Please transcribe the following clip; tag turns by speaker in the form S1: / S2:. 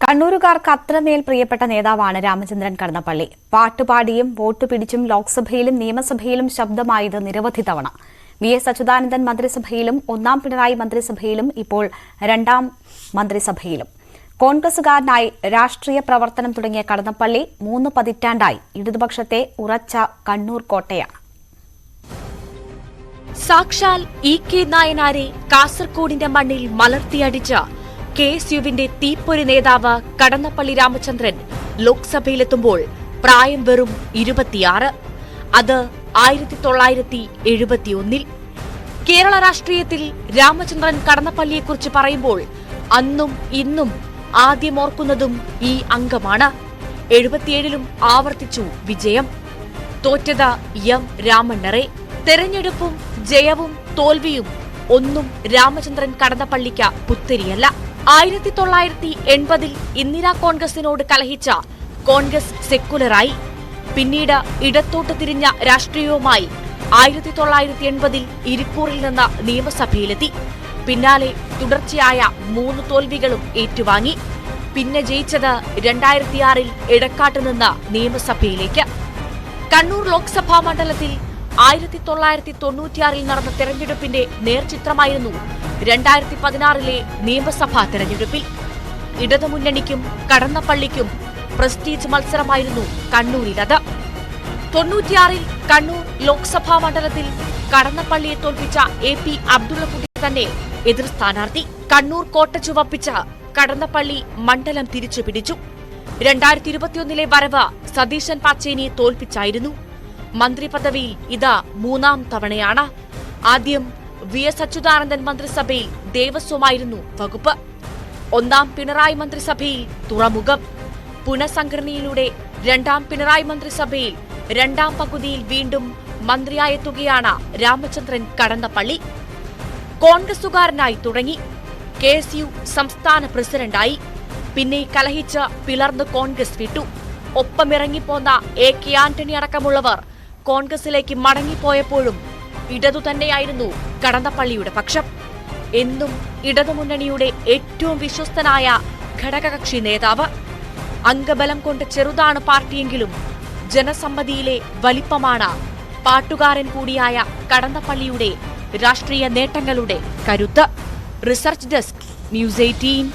S1: കണ്ണൂരുകാർക്ക് അത്രമേൽ പ്രിയപ്പെട്ട നേതാവാണ് രാമചന്ദ്രൻ കടന്നപ്പള്ളി. പാട്ടുപാടിയും വോട്ട് പിടിച്ചും ലോക്സഭയിലും നിയമസഭയിലും ശബ്ദമായത് നിരവധി തവണ. വി എസ് അച്യുതാനന്ദൻ മന്ത്രിസഭയിലും ഒന്നാം പിണറായി മന്ത്രിസഭയിലും ഇപ്പോൾ രണ്ടാം മന്ത്രിസഭയിലും. കോൺഗ്രസുകാരനായി രാഷ്ട്രീയ പ്രവർത്തനം തുടങ്ങിയ കടന്നപ്പള്ളി മൂന്ന് പതിറ്റാണ്ടായി. ഇടതുപക്ഷത്തെ ഉറച്ച കണ്ണൂർ കോട്ടയാണ്.
S2: സാക്ഷാൽ ഇ കെ നായനാരെ കാസർകോടിന്റെ മണ്ണിൽ മലർത്തിയടിച്ച കെ എസ് യുവിന്റെ തീപ്പൊരി നേതാവ് കടന്നപ്പള്ളി രാമചന്ദ്രൻ ലോക്സഭയിലെത്തുമ്പോൾ പ്രായം വെറും ഇരുപത്തിയാറ്. അത് ആയിരത്തി തൊള്ളായിരത്തി എഴുപത്തിയൊന്നിൽ. കേരള രാഷ്ട്രീയത്തിൽ രാമചന്ദ്രൻ കടന്നപ്പള്ളിയെക്കുറിച്ച് പറയുമ്പോൾ അന്നും ഇന്നും ആദ്യം ഓർക്കുന്നതും ഈ അംഗമാണ്. എഴുപത്തിയേഴിലും ആവർത്തിച്ചു വിജയം. തോറ്റത് എം രാമണ്ണറെ. തെരഞ്ഞെടുപ്പും ജയവും തോൽവിയും ഒന്നും രാമചന്ദ്രൻ കടന്നപ്പള്ളിക്ക് പുത്തരിയല്ല. ആയിരത്തി തൊള്ളായിരത്തി എൺപതിൽ ഇന്ദിരാ കോൺഗ്രസിനോട് കലഹിച്ച കോൺഗ്രസ് സെക്കുലറായി പിന്നീട് ഇടത്തോട്ട് തിരിഞ്ഞ രാഷ്ട്രീയവുമായി ആയിരത്തി തൊള്ളായിരത്തി എൺപതിൽ ഇരിക്കൂറിൽ നിന്ന് നിയമസഭയിലെത്തി. പിന്നാലെ തുടർച്ചയായ മൂന്ന് തോൽവികളും ഏറ്റുവാങ്ങി. പിന്നെ ജയിച്ചത് രണ്ടായിരത്തിയാറിൽ ഇടക്കാട്ട് നിന്ന് നിയമസഭയിലേക്ക്. കണ്ണൂർ ലോക്സഭാ മണ്ഡലത്തിൽ ആയിരത്തി തൊള്ളായിരത്തി തൊണ്ണൂറ്റിയാറിൽ നടന്ന തെരഞ്ഞെടുപ്പിന്റെ നേർചിത്രമായിരുന്നു രണ്ടായിരത്തി പതിനാറിലെ നിയമസഭാ തെരഞ്ഞെടുപ്പിൽ. ഇടതുമുന്നണിക്കും കടന്നപ്പള്ളിക്കും പ്രസ്റ്റീജ് മത്സരമായിരുന്നു കണ്ണൂരിലത് തൊണ്ണൂറ്റിയാറിൽ കണ്ണൂർ ലോക്സഭാ മണ്ഡലത്തിൽ കടന്നപ്പള്ളിയെ തോൽപ്പിച്ച എ പി അബ്ദുള്ളക്കുട്ടി തന്നെ എതിർ സ്ഥാനാർത്ഥി. കണ്ണൂർ കോട്ട ചുവപ്പിച്ച കടന്നപ്പള്ളി മണ്ഡലം തിരിച്ചുപിടിച്ചു. രണ്ടായിരത്തി ഇരുപത്തിയൊന്നിലെ വരവ് സതീശൻ പാച്ചേനിയെ തോൽപ്പിച്ചായിരുന്നു മന്ത്രി ഇതാ ഇത് മൂന്നാം തവണയാണ്. ആദ്യം വി എസ് അച്യുതാനന്ദൻ മന്ത്രിസഭയിൽ ദേവസ്വമായിരുന്നു വകുപ്പ്. ഒന്നാം പിണറായി മന്ത്രിസഭയിൽ തുറമുഖം. പുനഃസംഘടനയിലൂടെ രണ്ടാം പിണറായി മന്ത്രിസഭയിൽ രണ്ടാം പകുതിയിൽ വീണ്ടും മന്ത്രിയായെത്തുകയാണ് രാമചന്ദ്രൻ കടന്നപ്പള്ളി. കോൺഗ്രസുകാരനായി തുടങ്ങി. കെ എസ് യു സംസ്ഥാന പ്രസിഡന്റായി. പിന്നെ കലഹിച്ച് പിളർന്ന് കോൺഗ്രസ് വിട്ടു. ഒപ്പമിറങ്ങിപ്പോന്ന എ കെ ആന്റണി അടക്കമുള്ളവർ കോൺഗ്രസിലേക്ക് മടങ്ങിപ്പോയപ്പോഴും ഇടതു തന്നെയായിരുന്നു കടന്നപ്പള്ളിയുടെ പക്ഷം. എന്നും ഇടതുമുന്നണിയുടെ ഏറ്റവും വിശ്വസ്തനായ ഘടകകക്ഷി നേതാവ്. അംഗബലം കൊണ്ട് ചെറുതാണ് പാർട്ടിയെങ്കിലും ജനസമ്മതിയിലെ വലിപ്പമാണ് പാട്ടുകാരൻ കൂടിയായ കടന്നപ്പള്ളിയുടെ രാഷ്ട്രീയ നേട്ടങ്ങളുടെ കരുത്ത്. Research desk News Eighteen.